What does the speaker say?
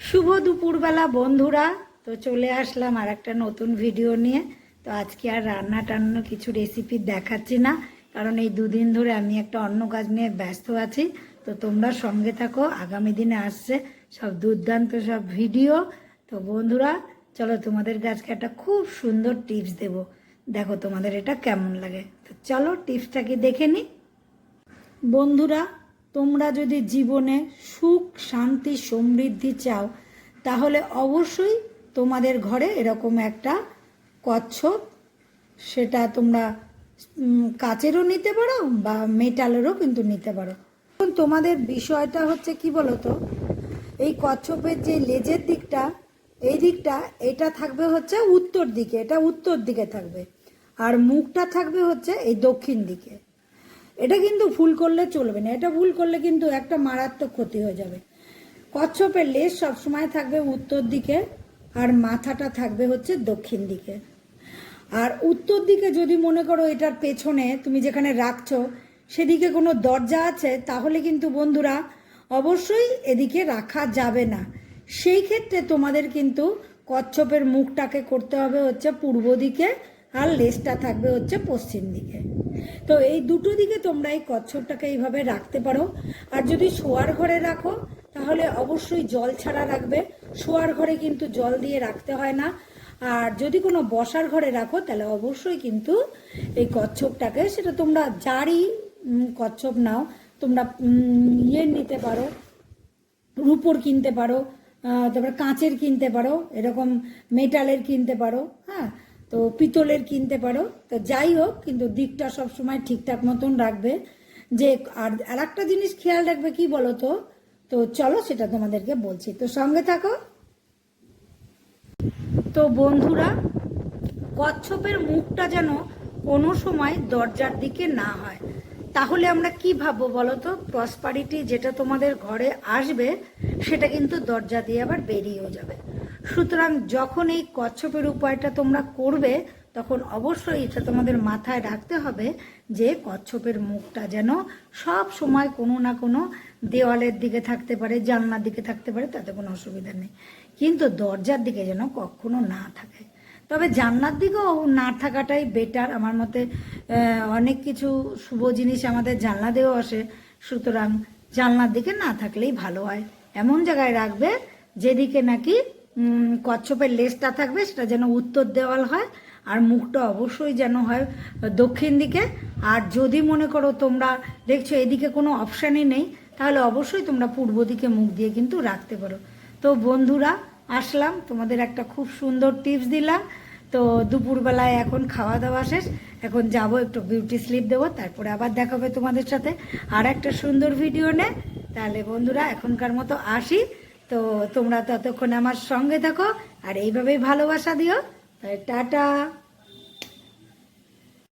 শুভ দুপুরবেলা, বন্ধুরা। তো চলে আসলাম আর একটা নতুন ভিডিও নিয়ে। তো আজকে আর রান্না টান্না কিছু রেসিপি দেখাচ্ছি না, কারণ এই দুদিন ধরে আমি একটা অন্য কাজ নিয়ে ব্যস্ত আছি। তো তোমরা সঙ্গে থাকো, আগামী দিনে আসছে সব দুর্দান্ত সব ভিডিও তো বন্ধুরা, চলো তোমাদের আজকে একটা খুব সুন্দর টিপস দেব। দেখো তোমাদের এটা কেমন লাগে। তো চলো টিপসটাকে দেখে নিই বন্ধুরা তোমরা যদি জীবনে সুখ, শান্তি, সমৃদ্ধি চাও, তাহলে অবশ্যই তোমাদের ঘরে এরকম একটা কচ্ছপ, সেটা তোমরা কাচেরও নিতে পারো বা মেটালেরও কিন্তু নিতে পারো। এখন তোমাদের বিষয়টা হচ্ছে কি বলতো? এই কচ্ছপের যে লেজের দিকটা, এই দিকটা, এটা থাকবে হচ্ছে উত্তর দিকে, এটা উত্তর দিকে থাকবে। আর মুখটা থাকবে হচ্ছে এই দক্ষিণ দিকে। এটা কিন্তু ভুল করলে চলবে না, এটা ভুল করলে কিন্তু একটা মারাত্মক ক্ষতি হয়ে যাবে। কচ্ছপের লেজ সবসময় থাকবে উত্তর দিকে আর মাথাটা থাকবে হচ্ছে দক্ষিণ দিকে। আর উত্তর দিকে যদি মনে করো এটার পেছনে তুমি যেখানে রাখছো, সেদিকে কোনো দরজা আছে, তাহলে কিন্তু বন্ধুরা অবশ্যই এদিকে রাখা যাবে না। সেই ক্ষেত্রে তোমাদের কিন্তু কচ্ছপের মুখটাকে করতে হবে হচ্ছে পূর্ব দিকে আর লেজটা থাকবে হচ্ছে পশ্চিম দিকে। তো এই দুটো দিকে তোমরা এই কচ্ছপটাকে এইভাবে রাখতে পারো। আর যদি শোয়ার ঘরে রাখো, তাহলে অবশ্যই জল ছাড়া রাখবে। শোয়ার ঘরে কিন্তু জল দিয়ে রাখতে হয় না। আর যদি কোনো বসার ঘরে রাখো, তাহলে অবশ্যই কিন্তু এই কচ্ছপটাকে সেটা তোমরা যারই কচ্ছপ নাও, তোমরা ইয়ে নিতে পারো, রূপোর কিনতে পারো তারপরে কাঁচের কিনতে পারো, এরকম মেটালের কিনতে পারো হ্যাঁ? তো পিতলের কিনতে পারো। তো যাই হোক, কিন্তু দিকটা সবসময় ঠিকঠাক মতন রাখবে। যে, আর আর একটা জিনিস খেয়াল রাখবে কি বলো তো তো চলো সেটা তোমাদেরকে বলছি। তো সঙ্গে থাকো। তো বন্ধুরা, কচ্ছপের মুখটা যেন কোনো সময় দরজার দিকে না হয়। তাহলে আমরা কি ভাববো বলো তো প্রসপারিটি যেটা তোমাদের ঘরে আসবে, সেটা কিন্তু দরজা দিয়ে আবার বেরিয়েও যাবে। সুতরাং যখন এই কচ্ছপের উপায়টা তোমরা করবে, তখন অবশ্যই এটা তোমাদের মাথায় রাখতে হবে যে কচ্ছপের মুখটা যেন সব সময় কোনো না কোনো দেওয়ালের দিকে থাকতে পারে, জানলার দিকে থাকতে পারে, তাতে কোনো অসুবিধা নেই। কিন্তু দরজার দিকে যেন কখনো না থাকে। তবে জানলার দিকেও না থাকাটাই বেটার আমার মতে অনেক কিছু শুভ জিনিস আমাদের জানলা দিয়েও আসে। সুতরাং জানলার দিকে না থাকলেই ভালো হয়। এমন জায়গায় রাখবে যেদিকে নাকি কচ্ছপের লেজটা থাকবে, সেটা যেন উত্তর দেওয়াল হয়, আর মুখটা অবশ্যই যেন হয় দক্ষিণ দিকে। আর যদি মনে করো তোমরা দেখছ এদিকে কোনো অপশানই নেই, তাহলে অবশ্যই তোমরা পূর্ব দিকে মুখ দিয়ে কিন্তু রাখতে পারো। তো বন্ধুরা, আসলাম। তোমাদের একটা খুব সুন্দর টিপস দিলাম। তো দুপুরবেলায় এখন খাওয়া দাওয়া শেষ। এখন যাব একটু বিউটি স্লিপ দেবো, তারপরে আবার দেখাবে তোমাদের সাথে। আর একটা সুন্দর ভিডিও নে। তাহলে বন্ধুরা, এখনকার মতো আসি। তো তোমরা ততক্ষণ আমার সঙ্গে থাকো আর এইভাবেই ভালোবাসা দিও। টাটা।